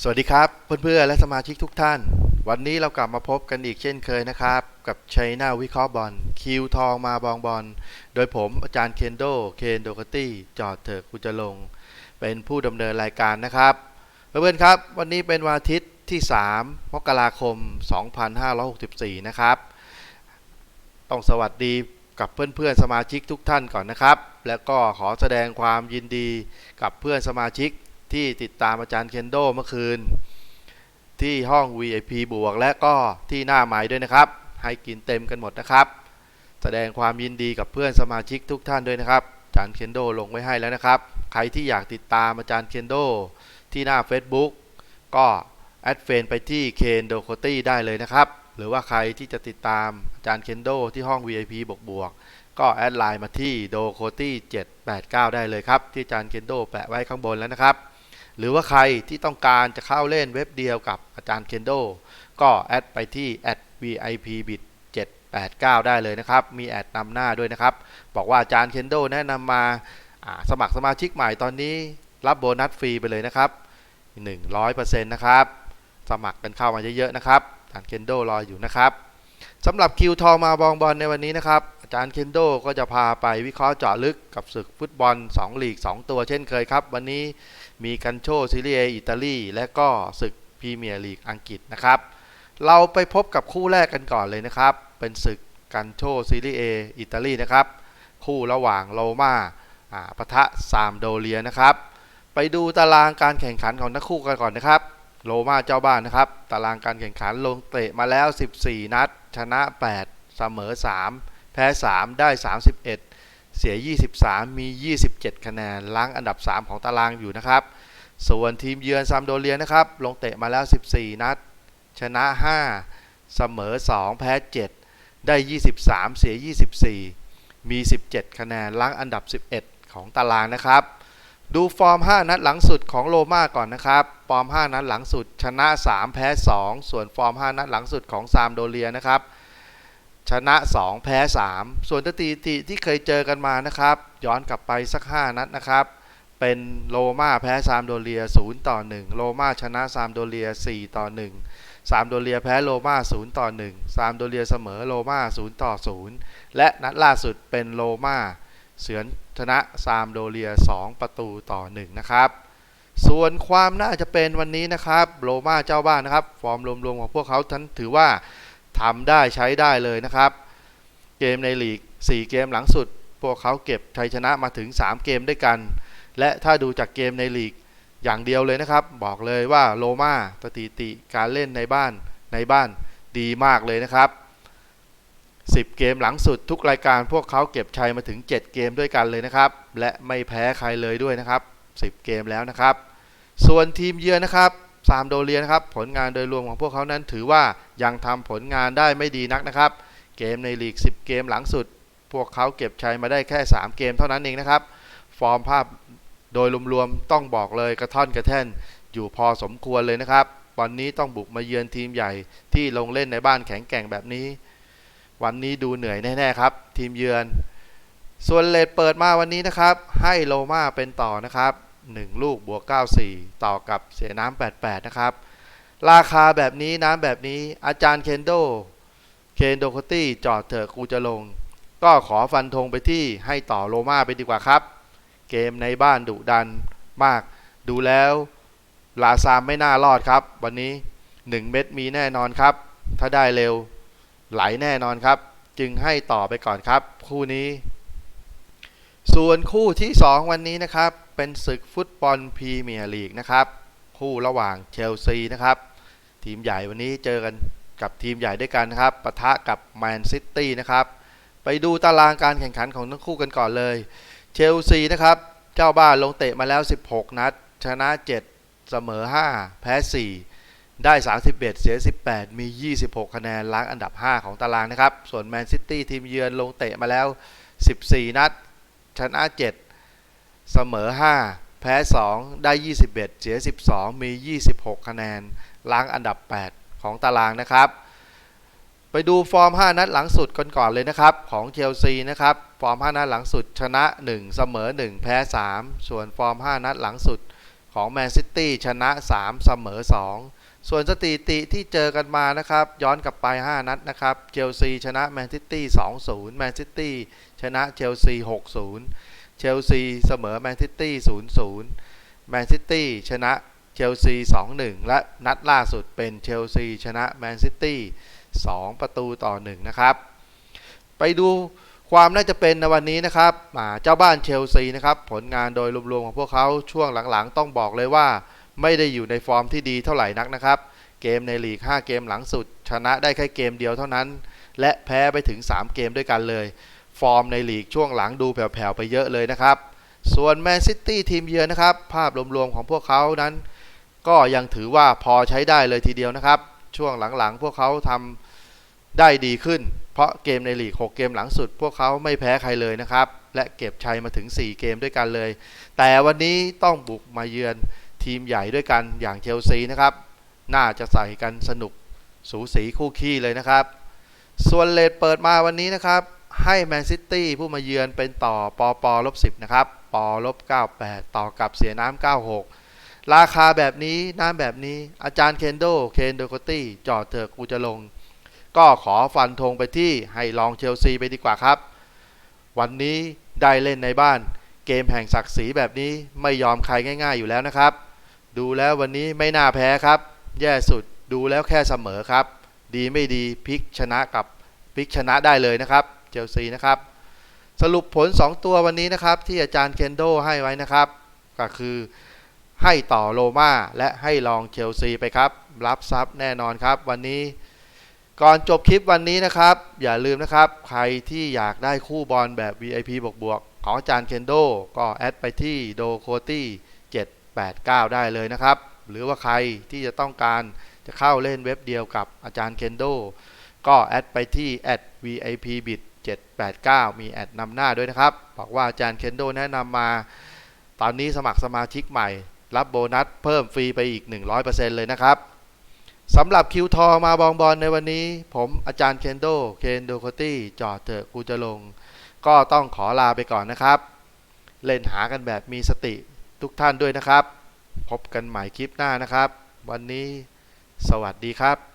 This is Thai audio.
สวัสดีครับเพื่อนๆและสมาชิกทุกท่าน วันนี้เรากลับมาพบกันอีกเช่นเคยนะครับ กับชัยนาวิเคราะห์บอลคิวทองมาบองบอลโดยผมอาจารย์เคนโดเคนโดกตี้จอดเถอะกูจะลง เป็นผู้ดำเนินรายการนะครับเพื่อนๆครับ วันนี้เป็นวันอาทิตย์ที่ 3 มกราคม 2564 นะครับ ต้องสวัสดีกับเพื่อนๆสมาชิกทุกท่านก่อนนะครับ แล้วก็ขอแสดงความยินดีกับเพื่อนสมาชิก ที่ติดตามอาจารย์เคนโดเมื่อคืน ที่ห้อง VIP บวก และก็ที่หน้าไม้ด้วยนะครับ ให้กินเต็มกันหมดนะครับ แสดงความยินดีกับเพื่อนสมาชิกทุกท่านด้วยนะครับอาจารย์เคนโดลงไว้ให้แล้วนะครับ ใครที่อยากติดตามอาจารย์เคนโดที่หน้า Facebook ก็แอดเฟนไปที่เคนโดโคตี้ได้เลยนะครับ หรือว่าใครที่จะติดตามอาจารย์เคนโดที่ห้อง VIP บวกบวกก็แอดไลน์มาที่โดโคตี้789 ได้เลยครับ ที่อาจารย์เคนโดแปะไว้ข้างบนแล้วนะครับ หรือว่าใครที่ต้องการจะเข้าเล่นเว็บเดียวกับอาจารย์เคนโดก็แอดไปที่ VIP bit 789 ได้เลยนะครับ มีแอดนำหน้าด้วยนะครับ บอกว่าอาจารย์เคนโดแนะนำมาสมัครสมาชิกใหม่ตอนนี้ รับโบนัสฟรีไปเลยนะครับ 100%นะครับ สมัครกันเข้ามาเยอะๆนะครับอาจารย์เคนโดรออยู่นะครับสำหรับคิวทองมาบองบอลในวันนี้นะครับ จารย์เคนโดก็จะพาไปวิเคราะห์เจาะลึกกับศึกฟุตบอล 2 ลีก 2 ตัวเช่นเคยครับ วันนี้มีกันโชซีเรียอิตาลีและก็ศึกพรีเมียร์ลีกอังกฤษนะครับ เราไปพบกับคู่แรกกันก่อนเลยนะครับ เป็นศึกกันโชซีเรียอิตาลีนะครับ คู่ระหว่างโรมาอ่าปะทะซามโดเรียนะครับ ไปดูตารางการแข่งขันของนักคู่กันก่อนนะครับโรมาเจ้าบ้านนะครับ ตารางการแข่งขันลงเตะมาแล้ว 14 นัด ชนะ 8 เสมอ 3 แพ้ 3 ได้ 31 เสีย 23 มี 27 คะแนนล้างอันดับ 3 ของตารางอยู่นะครับ ส่วนทีมเยือนซามโดเรียนะครับ ลงเตะมาแล้ว 14 นัด ชนะ 5 เสมอ 2 แพ้ 7 ได้ 23 เสีย 24 มี 17 คะแนนล้างอันดับ 11 ของตารางนะครับดูฟอร์ม 5 นัดหลังสุดของโรม่าก่อนนะครับฟอร์ม 5 นัดหลังสุดชนะ 3 แพ้ 2 ส่วนฟอร์ม 5 นัดหลังสุดของซามโดเรียนะครับ ชนะ 2 แพ้ 3 ส่วนสถิติที่เคยเจอกันมานะครับ ย้อนกลับไปสัก 5 นัดนะครับ เป็นโรม่าแพ้ซามโดเรีย 0 ต่อ 1 โรม่าชนะซามโดเรีย 4 ต่อ 1 ซามโดเรียแพ้โรม่า 0 ต่อ 1 ซามโดเรียเสมอโรม่า 0 ต่อ 0 และนัดล่าสุดเป็นโรม่าเสือนชนะซามโดเรีย 2 ประตูต่อ 1 นะครับ ส่วนความน่าจะเป็นวันนี้นะครับ โรม่าเจ้าบ้านนะครับ ฟอร์มรวมๆของพวกเขาทันถือว่า ทำได้ใช้ได้เลยนะครับ เกมในลีก 4 เกมหลังสุด พวกเขาเก็บชัยชนะมาถึง 3 เกมด้วยกัน และถ้าดูจากเกมในลีกอย่างเดียวเลยนะครับ บอกเลยว่าโรม่าสถิติการเล่นในบ้านในบ้านดีมากเลยนะครับ 10 เกมหลังสุดทุกรายการพวกเขาเก็บชัยมาถึง 7 เกมด้วยกันเลยนะครับ และไม่แพ้ใครเลยด้วยนะครับ 10 เกมแล้วนะครับ ส่วนทีมเยือนนะครับ ซามโดเรียนะครับ ผลงานโดยรวมของพวกเขานั้นถือว่ายังทำผลงานได้ไม่ดีนักนะครับ เกมในลีก 10 เกมหลังสุด พวกเขาเก็บชัยมาได้แค่ 3 เกมเท่านั้นเองนะครับ ฟอร์มภาพโดยรวมๆต้องบอกเลยกระท่อนกระแท่นอยู่พอสมควรเลยนะครับวันนี้ต้องบุกมาเยือนทีมใหญ่ที่ลงเล่นในบ้านแข็งแกร่งแบบนี้ วันนี้ดูเหนื่อยแน่ๆครับ ทีมเยือน ส่วนเลดเปิดมาวันนี้นะครับ ให้โลมาเป็นต่อนะครับ 1 ลูกบวก94 ต่อกับเสียน้ำ88 นะครับ ราคาแบบนี้น้ำแบบนี้อาจารย์เคนโดเคนโดคตี้จอดเถอะกูจะลง ก็ขอฟันธงไปที่ให้ต่อโลมาไปดีกว่าครับ เกมในบ้านดุดันมาก ดูแล้วลาซามไม่น่ารอดครับ วันนี้ 1 เม็ดมีแน่นอนครับ ถ้าได้เร็ว ไหลแน่นอนครับ จึงให้ต่อไปก่อนครับ คู่นี้ ส่วนคู่ที่ 2 วันนี้นะครับ เป็นศึกฟุตบอลพรีเมียร์ลีกนะครับ คู่ระหว่างเชลซีนะครับ ทีมใหญ่วันนี้เจอกันกับทีมใหญ่ด้วยกันนะครับปะทะกับแมนซิตี้นะครับ ไปดูตารางการแข่งขันของทั้งคู่กันก่อนเลย เชลซีนะครับ เจ้าบ้านลงเตะมาแล้ว 16 นัด ชนะ 7 เสมอ 5 แพ้ 4 ได้ 31 เสีย 18 มี 26 คะแนนล้างอันดับ 5 ของตารางนะครับ ส่วนแมนซิตี้ทีมเยือนลงเตะมาแล้ว 14 นัด ชนะ 7 เสมอ 5 แพ้ 2 ได้ 21 เสีย 12 มี 26 คะแนน ล้างอันดับ 8 ของตารางนะครับ ไปดูฟอร์ม 5 นัดหลังสุดกันก่อนเลยนะครับ ของเชลซีนะครับ ฟอร์ม 5 นัดหลังสุด ชนะ 1 เสมอ 1 แพ้ 3 ส่วนฟอร์ม 5 นัดหลังสุดของแมนซิตี้ชนะ 3 เสมอ 2ส่วนสถิติที่เจอกันมานะครับ ย้อนกลับไป 5 นัดนะครับ เชลซีชนะแมนซิตี้ 2-0 แมนซิตี้ชนะเชลซี 6-0 เชลซีเสมอแมนซิตี้0-0แมนซิตี้ชนะเชลซี2-1และนัดล่าสุดเป็นเชลซีชนะแมนซิตี้2ประตูต่อ1นะครับ ไปดูความน่าจะเป็นในวันนี้นะครับเจ้าบ้านเชลซีนะครับ ผลงานโดยรวมๆของพวกเขาช่วงหลังๆ ต้องบอกเลยว่า ไม่ได้อยู่ในฟอร์มที่ดีเท่าไหร่นักนะครับ เกมในลีก 5 เกมหลังสุด ชนะได้แค่เกมเดียวเท่านั้น และแพ้ไปถึง 3 เกมด้วยกันเลย ฟอร์มในลีกช่วงหลังดูแผ่วๆไปเยอะเลยนะครับ ส่วนแมนซิตี้ทีมเยือนนะครับ ภาพรวมๆของพวกเขานั้น ก็ยังถือว่าพอใช้ได้เลยทีเดียวนะครับ ช่วงหลังๆ พวกเขาทำได้ดีขึ้น เพราะเกมในลีก 6 เกมหลังสุด พวกเขาไม่แพ้ใครเลยนะครับ และเก็บชัยมาถึง 4 เกมด้วยกันเลย แต่วันนี้ต้องบุกมาเยือนทีมใหญ่ด้วยกันอย่างเชลซีนะครับ น่าจะใส่กันสนุกสูสีคู่ขี้เลยนะครับ ส่วนเลทเปิดมาวันนี้นะครับ ให้แมนซิตี้ผู้มาเยือนเป็นต่อปอปอลบ10นะครับปอลบ98ต่อกับเสียน้ำ96ราคาแบบนี้น้ำแบบนี้อาจารย์เคนโดเคนโดโคตี้จอดเถอะกูจะลง ก็ขอฟันธงไปที่ให้ลองเชลซีไปดีกว่าครับ วันนี้ได้เล่นในบ้าน เกมแห่งศักดิ์ศรีแบบนี้ไม่ยอมใครง่าย ๆอยู่แล้วนะครับ ดูแล้ววันนี้ไม่น่าแพ้ครับ แย่สุดดูแล้วแค่เสมอครับ ดีไม่ดีพลิกชนะกับพลิกชนะได้เลยนะครับ เชลซีนะครับ สรุปผล 2 ตัววันนี้นะครับ ที่อาจารย์เคนโดให้ไว้นะครับ ก็คือให้ต่อโรมาและให้ลองเชลซีไปครับ รับทรัพย์แน่นอนครับ วันนี้ ก่อนจบคลิปวันนี้นะครับ อย่าลืมนะครับ ใครที่อยากได้คู่บอลแบบ VIP บวกบวกๆของอาจารย์เคนโดก็แอดไปที่โดโคตี้789 ได้เลยนะครับ หรือว่าใครที่จะต้องการจะเข้าเล่นเว็บเดียวกับอาจารย์เคนโดก็แอดไปที่ VIP bit 789 มีแอดนำหน้าด้วยนะครับ บอกว่าอาจารย์เคนโดแนะนำมา ตอนนี้สมัครสมาชิกใหม่ รับโบนัสเพิ่มฟรีไปอีก 100%เลยนะครับสำหรับคิวทอมาบองบอลในวันนี้ ผมอาจารย์เคนโดเคนโดโคตี้จอดเถอะกูจะลง ก็ต้องขอลาไปก่อนนะครับ เล่นหากันแบบมีสติทุกท่านด้วยนะครับ พบกันใหม่คลิปหน้านะครับ วันนี้ สวัสดีครับ